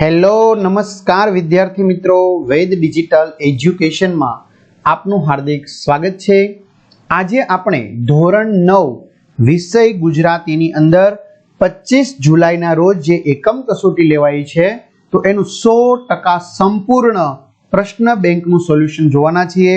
Hello, નમસ્કાર વિદ્યાર્થી મિત્રો. વેદ ડિજિટલ એજ્યુકેશનમાં આપનું હાર્દિક સ્વાગત છે. આજે આપણે ધોરણ નવ વિષય ગુજરાતીની અંદર પચીસ જુલાઈના રોજ જે એકમ કસોટી લેવાઈ છે, તો એનું સો ટકા સંપૂર્ણ પ્રશ્ન બેંકનું સોલ્યુશન જોવાના છીએ.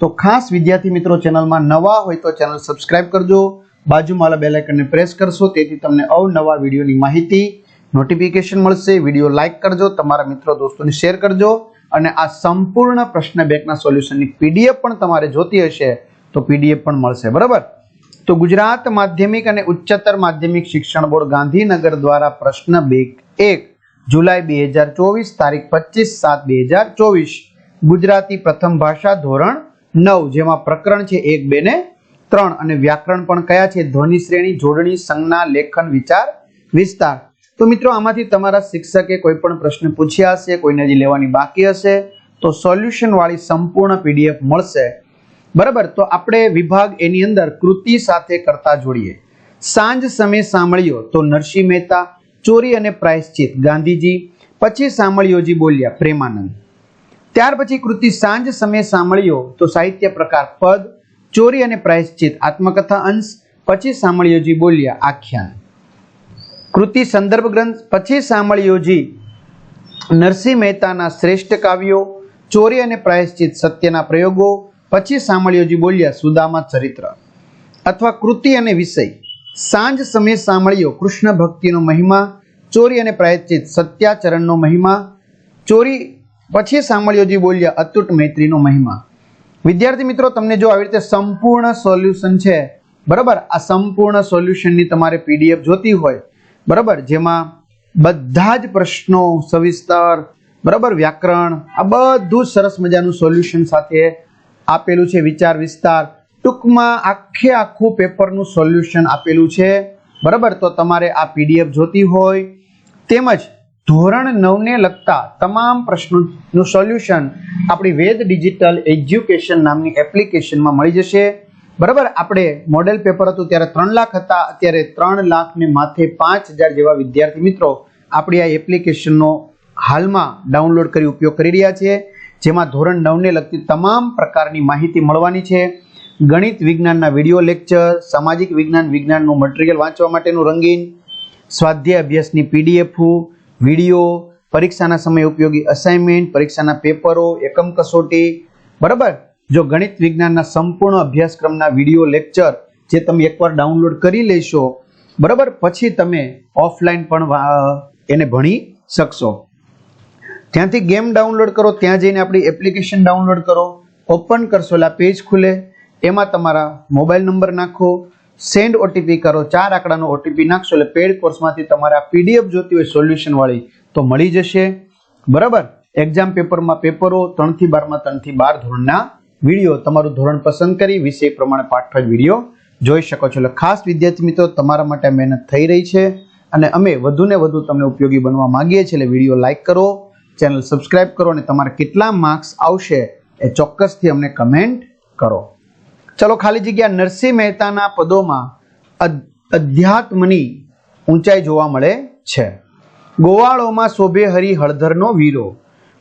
તો ખાસ વિદ્યાર્થી મિત્રો, ચેનલમાં નવા હોય તો ચેનલ સબસ્ક્રાઇબ કરજો. બાજુમાં બેલાઇકનને પ્રેસ કરશો, તેથી તમને અવનવા વિડીયોની માહિતી નોટિફિકેશન મળશે વીડિયો લાઇક કરજો, તમારા મિત્રો, દોસ્તોને શેર કરજો અને આ સંપૂર્ણ પ્રશ્ન બેંકના સોલ્યુશનની પીડીએફ પણ તમારે જોતી હશે તો પીડીએફ પણ મળશે, બરાબર? તો ગુજરાત માધ્યમિક અને ઉચ્ચતર માધ્યમિક શિક્ષણ બોર્ડ ગાંધીનગર દ્વારા પ્રશ્ન બેંક એક, જુલાઈ બે હજાર ચોવીસ, તારીખ પચીસ સાત બે હજાર ચોવીસ, ગુજરાતી પ્રથમ ભાષા ધોરણ નવ, જેમાં પ્રકરણ છે એક, બે ને ત્રણ અને વ્યાકરણ પણ કયા છે? ધ્વનિ શ્રેણી, જોડણી, સંજ્ઞા, લેખન, વિચાર, વિસ્તાર. તો મિત્રો, આમાંથી તમારા શિક્ષકે કોઈ પણ પ્રશ્ન પૂછ્યા હશે, કોઈને હજી લેવાની બાકી હશે, તો સોલ્યુશન વાળી સંપૂર્ણ પીડીએફ મળશે. બરાબર? તો આપણે વિભાગ એની અંદર કૃતિ સાથે કરતા જોડીએ. સાંજ સમય સાંભળ્યો તો નરસિંહ મહેતા, ચોરી અને પ્રાયશ્ચિત ગાંધીજી, પછી સાંભળ્યોજી બોલ્યા પ્રેમાનંદ. ત્યાર પછી કૃતિ સાંજ સમય સાંભળ્યો તો સાહિત્ય પ્રકાર પદ, ચોરી અને પ્રાયશ્ચિત આત્મકથા અંશ, પછી સાંભળ્યોજી બોલ્યા આખ્યાન. કૃતિ સંદર્ભ ગ્રંથ, પછી સાંભળ્યોજી. નરસિંહ મહેતાના શ્રેષ્ઠ કાવ્યો, ચોરી અને પ્રાયશ્ચિત સત્યના પ્રયોગો, પછી સાંભળ્યોજી બોલ્યા, સુદામા ચરિત્ર. અથવા કૃતિ અને વિષય. સાંજ સમય સાંભળ્યો, કૃષ્ણ ભક્તિનો મહિમા, ચોરી અને પ્રાયશ્ચિત સત્યાચરણનો મહિમા. ચોરી, પછી સાંભળ્યોજી બોલ્યા, અતૂટ મૈત્રીનો મહિમા. વિદ્યાર્થી મિત્રો, તમને જો આવી રીતે સંપૂર્ણ સોલ્યુશન છે, બરાબર? આ સંપૂર્ણ સોલ્યુશનની તમારે પીડીએફ જોતી હોય બરાબર? જેમાં બધા જ પ્રશ્નો, સવિસ્તર, બરાબર? વ્યાકરણ, આ બધું સરસ મજાનું સોલ્યુશન સાથે આપેલું છે, વિચાર, વિસ્તાર. ટૂંકમાં આખે આખું પેપરનું સોલ્યુશન આપેલું છે. બરાબર? તો તમારે આ પીડીએફ જોતી હોય. તેમજ ધોરણ નવને લગતા તમામ પ્રશ્નોનું સોલ્યુશન આપણી વેદ ડિજિટલ એજ્યુકેશન નામની એપ્લિકેશનમાં મળી જશે. બરાબર? આપણે મોડેલ પેપર હતું ત્યારે ત્રણ લાખ હતા, અત્યારે ત્રણ લાખ ને માથે પાંચ હજાર જેવા વિદ્યાર્થી મિત્રો આપણી આ એપ્લિકેશનનો હાલમાં ડાઉનલોડ કરી ઉપયોગ કરી રહ્યા છે જેમાં ધોરણ નવને લગતી તમામ પ્રકારની માહિતી મળવાની છે. ગણિત વિજ્ઞાનના વીડિયો લેક્ચર સામાજિક વિજ્ઞાન, વિજ્ઞાનનું મટીરિયલ વાંચવા માટેનું રંગીન, સ્વાધ્યાય અભ્યાસની પીડીએફ વીડિયો પરીક્ષાના સમયે ઉપયોગી અસાઇનમેન્ટ પરીક્ષાના પેપરો એકમ કસોટી, બરાબર? જો ગણિત વિજ્ઞાનના સંપૂર્ણ અભ્યાસક્રમના વીડિયો લેક્ચર જે તમે એકવાર ડાઉનલોડ કરી લેશો, બરાબર, પછી તમે ઓફલાઈન પણ એને ભણી શકશો. ત્યાંથી ગેમ ડાઉનલોડ કરો, ત્યાં જઈને આપણી એપ્લિકેશન ડાઉનલોડ કરો, ઓપન કરશો, એટલે પેજ ખુલે. એમાં તમારા મોબાઈલ નંબર નાખો, સેન્ડ ઓટીપી કરો, ચાર આંકડાનો ઓટીપી નાખશો, એટલે પેડ કોર્સમાંથી તમારા પીડીએફ જોતી હોય સોલ્યુશનવાળી તો મળી જશે. બરાબર? એક્ઝામ પેપરમાં પેપરો, ત્રણથી બારમાં, ત્રણથી બાર ધોરણના વીડિયો તમારું ધોરણ પસંદ કરી, વિષય પ્રમાણે પાઠ વીડિયો જોઈ શકો છો. એટલે ખાસ વિદ્યાર્થી મિત્રો, તમારા માટે મહેનત થઈ રહી છે અને અમે વધુને વધુ તમને ઉપયોગી બનવા માંગીએ છીએ. એટલે વીડિયો લાઇક કરો, ચેનલ સબસ્ક્રાઇબ કરો અને તમારા કેટલા માર્ક્સ આવશે એ ચોક્કસથી અમને કમેન્ટ કરો. ચલો, ખાલી જગ્યા નરસિંહ મહેતાના પદોમાં અધ- અધ્યાત્મની ઊંચાઈ જોવા મળે છે. ગોવાળોમાં શોભે હરી હળધરનો વીરો.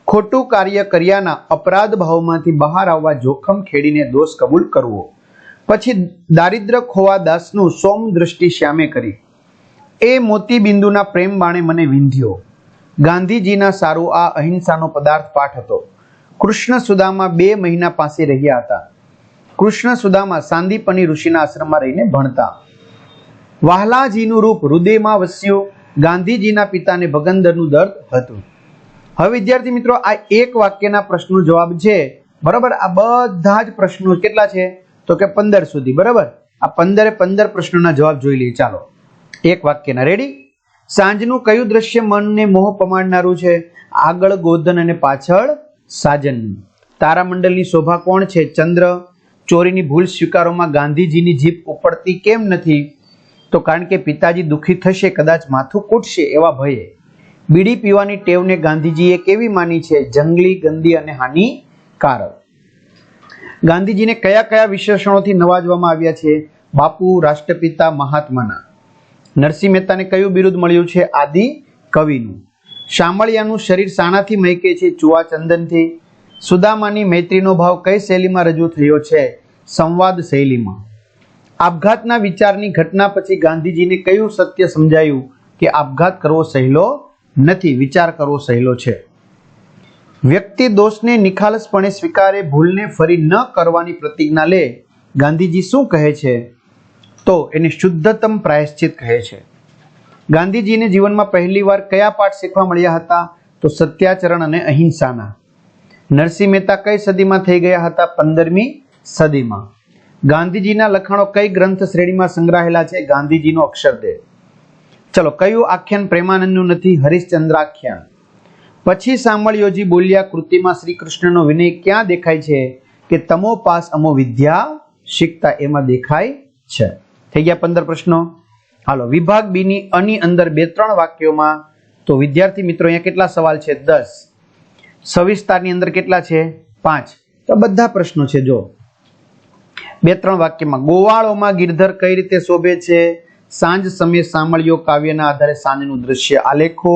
ખોટું કાર્ય કર્યાના અપરાધ ભાવમાંથી બહાર આવવા જોખમ ખેડીને દોષ કબૂલ કરવો. પછી દારિદ્ર ખોવા દાસનું સોમ દ્રષ્ટિ શ્યામે કરી. એ મોતીબિંદુના પ્રેમ બાણે મને વિંધ્યો. ગાંધીજીના સારું આ અહિંસાનો પદાર્થ પાઠ હતો. કૃષ્ણ સુદામા બે મહિના પાસે રહ્યા હતા. કૃષ્ણ સુદામા સાંદીપની ઋષિના આશ્રમમાં રહીને ભણતા. વાહલાજીનું રૂપ હૃદયમાં વસ્યું. ગાંધીજીના પિતાને ભગંદરનું દર્દ હતું. હવે વિદ્યાર્થી મિત્રો, આ એક વાક્યના પ્રશ્નનો જવાબ છે. બરાબર? આ બધા જ પ્રશ્નો કેટલા છે? તો કે પંદર સુધી. બરાબર? આ પંદરે પંદર પ્રશ્નોના જવાબ જોઈ લઈએ. ચાલો. એક વાક્યના. રેડી સાંજનું કયું દ્રશ્ય મનને મોહ પમાડનારું છે? આગળ ગોધન અને પાછળ સાજન. તારામંડળની શોભા કોણ છે? ચંદ્ર. ચોરીની ભૂલ સ્વીકારોમાં ગાંધીજીની જીભ ઉપડતી કેમ નથી? તો કારણ કે પિતાજી દુઃખી થશે, કદાચ માથું કૂટશે એવા ભયે. બીડી પીવાની ટેવને ગાંધીજીએ કેવી માની છે? જંગલી, ગંદી અને હાનિકારક. ગાંધીજીને કયા કયા વિશેષણોથી નવાજવામાં આવ્યા છે? બાપુ, રાષ્ટ્રપિતા, મહાત્માના. નરસિંહ મહેતાને કયું બિરુદ મળ્યું છે? આદિ કવિનું. શામળિયાનું શરીર સાણાથી મહેકે છે? ચુવા ચંદનથી. સુદામાની મૈત્રીનો ભાવ કઈ શૈલીમાં રજૂ થયો છે? સંવાદ શૈલીમાં. આપઘાતના વિચારની ઘટના પછી ગાંધીજીને કયું સત્ય સમજાયું કે આપઘાત કરવો સહેલો નથી, વિચાર કરવો સહેલો છે. વ્યક્તિ દોષને નિખાલસપણે સ્વીકારે, ભૂલને ફરી ન કરવાની પ્રતિજ્ઞા લે. ગાંધીજી શું કહે છે? તો એને શુદ્ધતમ પ્રાયશ્ચિત કહે છે. ગાંધીજીને જીવનમાં પહેલીવાર કયા પાઠ શીખવા મળ્યા હતા? તો સત્યાચરણ અને અહિંસાના. નરસિંહ મહેતા કઈ સદીમાં થઈ ગયા હતા? પંદરમી સદીમાં. ગાંધીજીના લખાણો કઈ ગ્રંથ શ્રેણીમાં સંગ્રહાયેલા છે? ગાંધીજીનો અક્ષરદેહ ચલો, કયું આખ્યાન પ્રેમાનંદનું નથી? હરિશ્ચંદ્રાખ્યાન. પછી સાંભળ્યોજી બોલ્યા, કૃતિમાં શ્રી કૃષ્ણનો વિનય ક્યાં દેખાય છે? કે તમો પાસ અમો વિદ્યા શીખતા એમાં દેખાય છે. થઈ ગયા પંદર પ્રશ્નો. હાલો, વિભાગ બી ની અની અંદર બે ત્રણ વાક્યોમાં, તો વિદ્યાર્થી મિત્રો, અહીંયા કેટલા સવાલ છે? દસ. સવિસ્તારની અંદર કેટલા છે? પાંચ. તો બધા પ્રશ્નો છે, જો. બે ત્રણ વાક્યમાં, ગોવાળોમાં ગિરધર કઈ રીતે શોભે છે? સાંજ સમયે સાંભળ્યો કાવ્યના આધારે સાંજનું દ્રશ્ય. આલેખો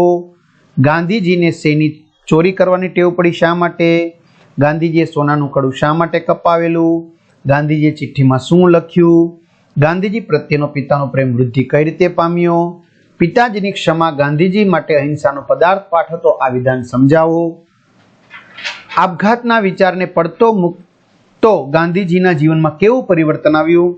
ગાંધીજીને શેની ચોરી કરવાની ટેવ પડી શા માટે? ગાંધીજીએ સોનાનું કડું શા માટે કપાવેલું? ગાંધીજીએ ચિઠ્ઠીમાં શું લખ્યું? ગાંધીજી પ્રત્યેનો પિતાનો પ્રેમ વૃદ્ધિ કઈ રીતે પામ્યો? પિતાજીની ક્ષમા ગાંધીજી માટે અહિંસાનો પદાર્થ પાઠ હતો આ વિધાન સમજાવો. આપઘાતના વિચારને પડતો મુકતો ગાંધીજીના જીવનમાં કેવું પરિવર્તન આવ્યું?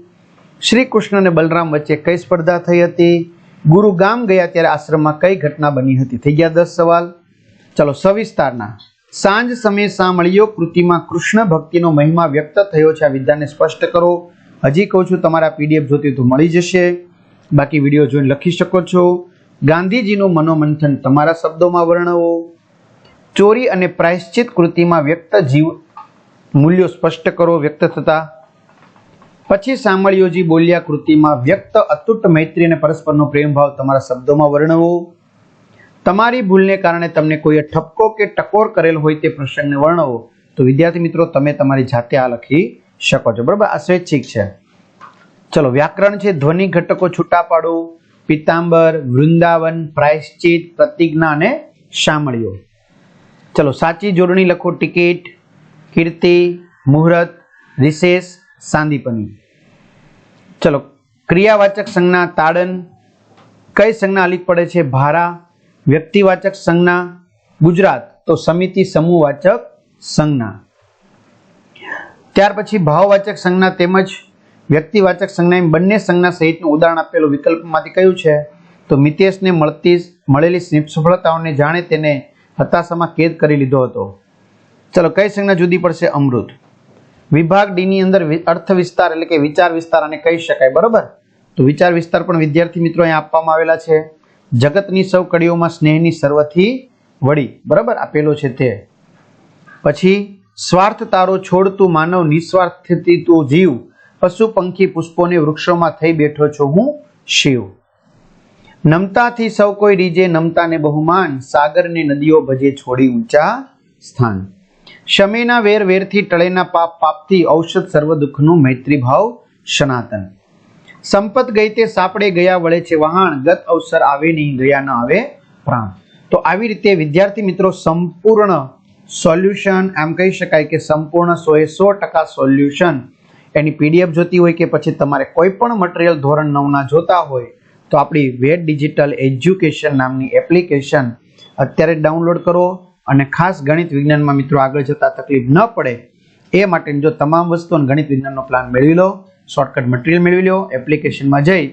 શ્રી કૃષ્ણ અને બલરામ વચ્ચે કઈ સ્પર્ધા થઈ હતી? ગુરુ ગામ ગયા ત્યારે આશ્રમમાં કઈ ઘટના બની હતી? થઈ ગયા દસ સવાલ. ચલો સવિસ્તારના. સાંજ સમયે સાંભળ્યો કૃતિમાં કૃષ્ણ ભક્તિનો મહિમા વ્યક્ત થયો છે. આ વિદ્યાને સ્પષ્ટ કરો. હજી કહું છું, તમારા પીડીએફ જોતી તો મળી જશે. બાકી વીડિયો જોઈને લખી શકો છો. ગાંધીજીનું મનોમંથન તમારા શબ્દોમાં વર્ણવો. ચોરી અને પ્રાયશ્ચિત કૃતિમાં વ્યક્ત જીવ મૂલ્યો સ્પષ્ટ કરો. વ્યક્ત થતા પછી સાંભળ્યોજી બોલ્યા કૃતિમાં, વ્યક્ત અતૂટ મૈત્રી અને પરસ્પરનો પ્રેમભાવ તમારા શબ્દોમાં વર્ણવો. તમારી ભૂલને કારણે તમને કોઈએ ઠપકો કે ટકોર કરેલ હોય તે પ્રસંગને વર્ણવો. તો વિદ્યાર્થી મિત્રો, તમે તમારી જાતે આ લખી શકો છો. બરાબર? આ સ્વૈચ્છિક છે. ચલો, વ્યાકરણ છે, ધ્વનિ ઘટકો છૂટા પાડો પિતાંબર, વૃંદાવન, પ્રાયશ્ચિત, પ્રતિજ્ઞા અને શામળીઓ ચલો, સાચી જોડણી લખો, ટિકિટ, કીર્તિ, મુહૂર્ત રિસેસ સાંદીપની ચલો, ક્રિયાવાચક સંજ્ઞા તાડન. કઈ સંજ્ઞા અલીક પડે છે? ભારા. વ્યક્તિવાચક સંજ્ઞા ગુજરાત. તો સમિતિ સમૂહવાચક સંજ્ઞા. ત્યાર પછી ભાવવાચક સંજ્ઞા તેમજ વ્યક્તિવાચક સંજ્ઞા એમ બંને સંજ્ઞા સહિતનું ઉદાહરણ આપેલું વિકલ્પમાંથી કયું છે? તો મિતેશને મળતી મળેલી નિષ્ફળતાઓને જાણે તેને હતાશામાં કેદ કરી લીધો હતો. ચલો, કઈ સંજ્ઞા જુદી પડશે? અમૃત. વિભાગ ડી ની અંદર અર્થ વિસ્તાર એટલે કે વિચાર વિસ્તાર અને કહી શકાય, બરોબર? તો વિચાર વિસ્તાર પણ વિદ્યાર્થી મિત્રો અહીંયા આપવામાં આવેલા છે. જગતની સૌ કડીઓમાં સ્નેહની સર્વથી વળી બરાબર? આપેલો છે તે. પછી, સ્વાર્થ તારો છોડતું માનવ નિસ્વાર્થથી તું જીવ. પશુ, પંખી, પુષ્પોને વૃક્ષોમાં થઈ બેઠો છો હું શિવ. નમતાથી સૌ કોઈ રીજે નમતાને બહુમાન. સાગરને નદીઓ ભજે છોડી ઊંચા સ્થાન. શમેના વેર વેરથી ટળેના પાપ પાપથી ઔષધ સર્વ દુઃખનું મૈત્રી ભાવ સનાતન. સંપત ગઈ તે સાપડે ગયા વળે છે વહાણ, ગત અવસર આવે નહીં, ગયા ન આવે પ્રાણ. તો આવી રીતે વિદ્યાર્થી મિત્રો સંપૂર્ણ સોલ્યુશન એમ કહી શકાય કે સંપૂર્ણ સો એ સો ટકા સોલ્યુશન એની પીડીએફ જોતી હોય કે પછી તમારે કોઈ પણ મટીરિયલ ધોરણ નવના જોતા હોય, તો આપણી વેદ ડિજિટલ એજ્યુકેશન નામની એપ્લિકેશન અત્યારે ડાઉનલોડ કરો અને ખાસ ગણિત વિજ્ઞાનમાં મિત્રો આગળ જતા તકલીફ ન પડે, એ માટે જો તમામ વસ્તુ અને ગણિત વિજ્ઞાનનો પ્લાન મેળવી લો શોર્ટકટ મટીરિયલ મેળવી લો એપ્લિકેશનમાં જઈ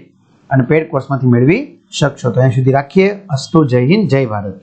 અને પેડ કોર્સમાંથી મેળવી શકશો. તો અહીં સુધી રાખીએ. અસ્તુ જય હિન્દ, જય ભારત.